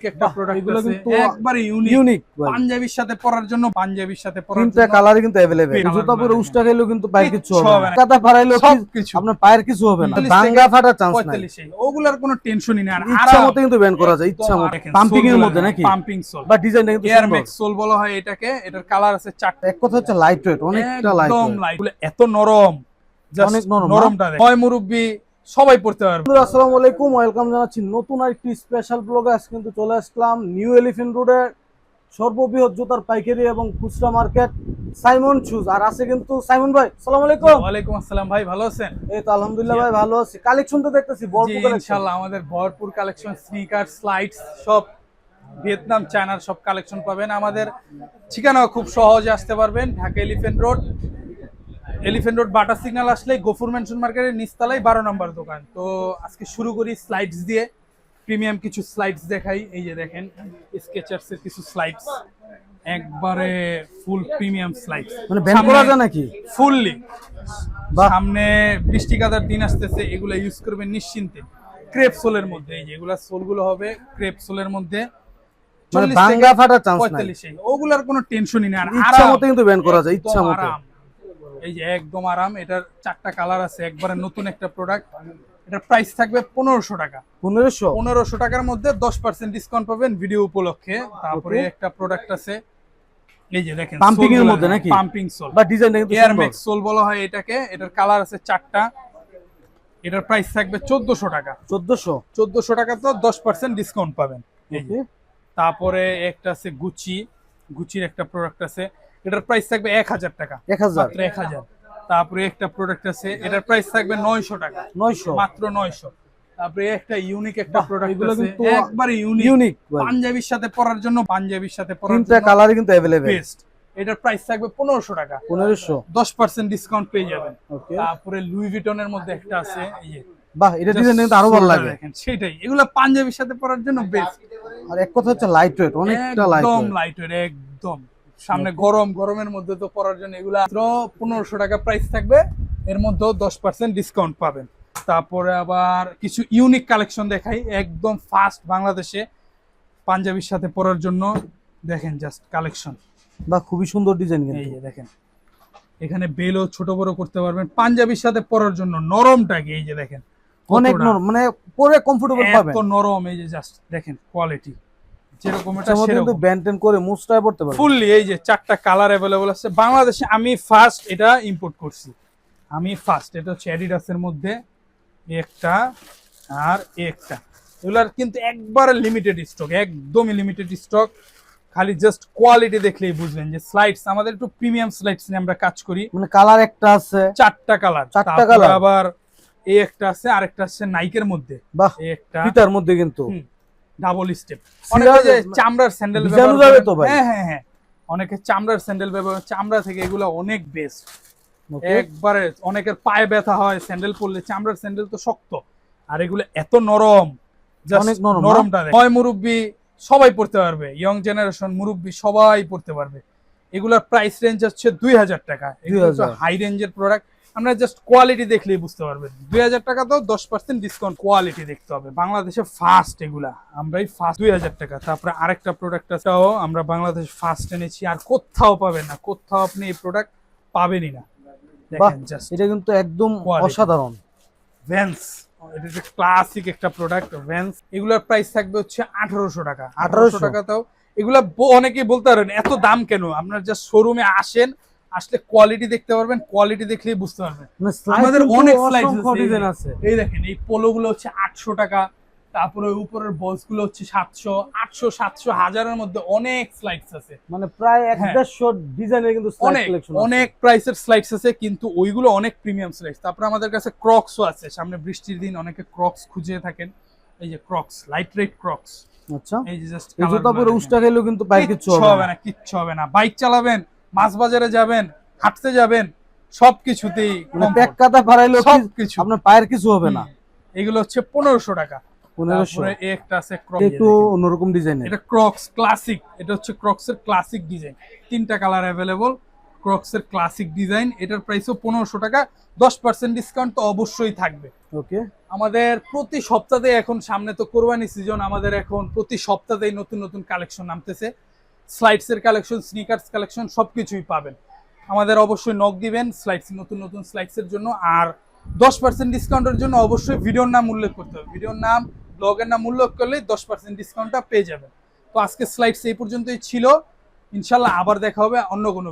একটা প্রোডাক্ট এগুলো কিন্তু একবারে ইউনিক ইউনিক পাঞ্জাবির সাথে পরার জন্য পাঞ্জাবির সাথে পরার তিনটা জন্য কিন্তু জুতা পরে গুলো খেলেও কিন্তু পায়ের কিছু হবে হবে না। না। ফাড়াইলেও কিছু। আপনার পায়ের কিছু হবে না। 40 ভাঙ্গা চান্স নাই। ওগুলার কোনো টেনশনই নেই। আর ইচ্ছা মতো কিন্তু ব্যান করা যায় ইচ্ছা মতো। পাম্পিং এর মধ্যে নাকি? পাম্পিং সোল বা ডিজাইনটা কিন্তু এয়ার ম্যাক্স সোল বলা হয় এটাকে। এটার কালার আছে চারটা এক কথা হচ্ছে লাইট ওয়েট অনেকটা লাইট একদম লাইট এত নরম। অনেক নরম? নরমটা হয় মুরব্বি সবাই পড়তে পারবে। বন্ধুরা আসসালামু আলাইকুম ওয়েলকাম জানাচ্ছি নতুন আরেকটি স্পেশাল ব্লগে আজকে কিন্তু চলে আসলাম নিউ এলিফেন্ট রোডে সর্ববৃহৎ জুতার পাইকারি এবং খুচরা মার্কেট সাইমন শুজ আর আছে কিন্তু সাইমন ভাই সালাম আলাইকুম। ওয়ালাইকুম আসসালাম ভাই ভালো আছেন? এই তো আলহামদুলিল্লাহ ভাই ভালো আছি। কালেকশন তো দেখতেছি ভরপুর কালেকশন ইনশাআল্লাহ আমাদের ভরপুর কালেকশন স্নিকার স্লাইডস সব ভিয়েতনাম চায়নার সব কালেকশন পাবেন। আমাদের ঠিকানা খুব সহজে আসতে পারবেন Dhaka Elephant Road Elephant Road Bata signal আসলে গফুর মেনশন মার্কেটের নিচতলায় বারো নম্বর দোকান। তো আজকে শুরু করি স্লাইডস দিয়ে। প্রিমিয়াম কিছু স্লাইডস দেখাই। এই যে দেখেন স্কেচার্স এর কিছু স্লাইডস একবারে ফুল প্রিমিয়াম স্লাইডস মানে ব্যান করা যায় নাকি? ফুললি সামনে বৃষ্টি কাদার দিন আসতেছে এগুলো ইউজ করবেন নিশ্চিন্তে। ক্রেপ সোলের মধ্যে এই যে এগুলা সোলগুলো হবে ক্রেপ সোলের মধ্যে। মানে 40 ভাঙ্গা থেকে ফাটার চান্স নাই। ওগুলার কোনো টেনশনই নেই। আর ইচ্ছা মতো কিন্তু ব্যান করা যায় ইচ্ছা মতো আরাম। এই যে একদম আরাম এটার চারটা কালার আছে একবারে নতুন একটা প্রোডাক্ট এটার প্রাইস থাকবে পনেরোশো টাকা। পনেরোশো? পনেরোশো টাকার মধ্যে দশ পার্সেন্ট ডিসকাউন্ট পাবেন ভিডিও উপলক্ষে। তারপরে একটা প্রোডাক্ট আছে। এই যে দেখেন Pumping এর মধ্যে নাকি? পাম্পিং সোল বা ডিজাইনটা কিন্তু এয়ার। ম্যাক্স সোল বলা হয় এটাকে। এটার কালার আছে চারটা। এটার প্রাইস থাকবে চোদ্দশো টাকা। চোদ্দশো? চোদ্দশো টাকা তো দশ পার্সেন্ট ডিসকাউন্ট পাবেন। এই যে। তারপরে একটা আছে গুচি গুচির একটা প্রোডাক্ট আছে। এটার প্রাইস থাকবে এক হাজার টাকা। এক হাজার? এক হাজার। তারপরে একটা প্রোডাক্ট আছে এটার প্রাইস থাকবে নয়শো টাকা। নয়শো? মাত্র নয়শো। তারপরে একটা ইউনিক একটা প্রোডাক্ট আছে একবারে ইউনিক ইউনিক পাঞ্জাবির সাথে পরার জন্য পাঞ্জাবির সাথে পরার তিনটা কালারই কিন্তু অ্যাভেলেবেল বেস্ট এটার প্রাইস থাকবে টাকা। পনেরোশো? দশ পার্সেন্ট ডিসকাউন্ট পেয়ে যাবেন। ওকে। তারপরে লুই ভিটনের মধ্যে একটা আছে এই বাহ এটা ডিজাইন কিন্তু আরও ভালো লাগে। দেখেন সেটাই। এগুলো পাঞ্জাবির সাথে পরার জন্য বেস্ট আর এক কথা হচ্ছে লাইট ওয়েট অনেকটা লাইট একদম লাইট ওয়েট একদম। সামনে গরম গরমের মধ্যে তো পরার জন্য এগুলা মাত্র পনেরোশো টাকা প্রাইস থাকবে। এর মধ্যেও দশ পার্সেন্ট ডিসকাউন্ট পাবেন। তারপরে আবার কিছু ইউনিক কালেকশন দেখাই। একদম ফাস্ট বাংলাদেশে পাঞ্জাবির সাথে পরার জন্য। দেখেন জাস্ট কালেকশন বা খুবই সুন্দর ডিজাইন এই যে দেখেন। এখানে বেলও ছোট বড় করতে পারবেন। পাঞ্জাবির সাথে পরার জন্য নরম নরমটাকে এই যে দেখেন। অনেক নরম মানে পরে কমফোর্টেবল পাবেন। এত নরম এই যে জাস্ট দেখেন কোয়ালিটি যেরকম এটা সেরকম। করে মুস্টায় পড়তে পারবেন ফুললি এই যে চারটা কালার অ্যাভেলেবল আছে। বাংলাদেশে আমি ফার্স্ট এটা ইম্পোর্ট করছি। আমি ফার্স্ট এটা হচ্ছে অ্যাডিডাসের মধ্যে একটা আর একটা। এগুলার কিন্তু একবারে লিমিটেড স্টক একদমই লিমিটেড স্টক খালি জাস্ট কোয়ালিটি দেখলেই বুঝবেন যে স্লাইডস আমাদের একটু প্রিমিয়াম স্লাইডস নিয়ে আমরা কাজ করি। মানে কালার একটা আছে। চারটা কালার চারটা colour? আবার এই একটা আছে আরেকটা আছে নাইকের মধ্যে। বাহ একটা ফিতার মধ্যে কিন্তু। ডাবল স্টেপ অনেকে চামড়ার স্যান্ডেল ভিজানো যাবে তো ভাই? হ্যাঁ হ্যাঁ হ্যাঁ। অনেকে চামড়ার স্যান্ডেল ব্যবহার চামড়া থেকে এগুলো অনেক বেস্ট একবারে অনেকের পায়ে ব্যথা হয় স্যান্ডেল পরলে চামড়ার স্যান্ডেল তো শক্ত। আর এগুলো এত নরম। অনেক নরম? নরমটা। হয় মুরব্বি সবাই পড়তে পারবে। ইয়ং জেনারেশন মুরব্বি সবাই পড়তে পারবে। এগুলোর প্রাইস রেঞ্জ হচ্ছে দুই হাজার টাকা। এগুলো 2000 হাই রেঞ্জের প্রোডাক্ট আমরা জাস্ট কোয়ালিটি দেখলেই বুঝতে পারবেন। দুই হাজার টাকা তো দশ পার্সেন্ট ডিসকাউন্ট কোয়ালিটি দেখতে হবে। বাংলাদেশে ফার্স্ট এগুলা। আমরাই ফার্স্ট দুই হাজার টাকা। তারপরে আরেকটা প্রোডাক্ট আছেও আমরা বাংলাদেশে ফার্স্ট এনেছি। আর কোথাও পাবেন না। কোথাও আপনি এই প্রোডাক্ট পাবেনই না। এটা কিন্তু একদম অসাধারণ। ভ্যান্স এটা হচ্ছে ক্লাসিক একটা প্রোডাক্ট ভ্যান্স এগুলোর প্রাইস থাকবে হচ্ছে আঠারোশো টাকা। আঠারোশো টাকা তাও এগুলা অনেকেই বলতে পারেন এত দাম কেন? আপনার যা শোরুমে আসেন আসলে কোয়ালিটি দেখতে পারবেন কোয়ালিটি দেখলেই বুঝতে পারবেন। মানে আমাদের অনেক। ডিজাইন আছে। এই দেখেন এই পোলো গুলো হচ্ছে আটশো টাকা তারপরে উপরের বলসগুলো হচ্ছে সাতশো আটশো সাতশো হাজারের মধ্যে অনেক স্লাইডস আছে। মানে প্রায় এক হ্যাঁ। দেড়শো ডিজাইনের কিন্তু অনেক। অনেক প্রাইসের স্লাইডস আছে কিন্তু ওইগুলো অনেক প্রিমিয়াম স্লাইডস তারপরে আমাদের কাছে ক্রক্সও আছে। সামনে বৃষ্টির দিন অনেকে ক্রক্স খুঁজে থাকেন। এই যে ক্রক্স লাইট রেট ক্রক্স আচ্ছা। এই যে জাস্ট এই জুতা পরে উস্টা খেলেও কিন্তু পায়ের কিছু হবে না। কিচ্ছু হবে না। বাইক চালাবেন মাছ বাজারে যাবেন হাঁটতে যাবেন সবকিছুতেই মানে সবকিছু। আপনার পায়ের কিছু হবে না? এগুলো হচ্ছে পনেরোশো টাকা। পনেরোশো। একটা আছে একটু অন্যরকম ডিজাইনের এটা ক্রক্স ক্লাসিক এটা হচ্ছে ক্রক্স ক্লাসিক ডিজাইন তিনটা কালার অ্যাভেলেবল ক্রক্সের ক্লাসিক ডিজাইন এটার প্রাইসও পনেরোশো টাকা। দশ পার্সেন্ট ডিসকাউন্ট তো অবশ্যই থাকবে। ওকে আমাদের প্রতি সপ্তাহে এখন সামনে তো কোরবানি সিজন আমাদের এখন প্রতি সপ্তাহেই নতুন নতুন কালেকশন নামতেছে। স্লাইডসের কালেকশন স্নিকার্স কালেকশন সব কিছুই পাবেন। আমাদের অবশ্যই নক দিবেন স্লাইডস নতুন নতুন স্লাইডসের জন্য। আর দশ পার্সেন্ট ডিসকাউন্টের জন্য অবশ্যই ভিডিওর নাম উল্লেখ করতে হবে। ভিডিওর নাম ব্লগের নাম উল্লেখ করলে দশ পার্সেন্ট ডিসকাউন্টটা পেয়ে যাবেন। তো আজকে স্লাইডস এই পর্যন্তই ছিল। ইনশাল্লাহ আবার দেখা হবে অন্য কোনো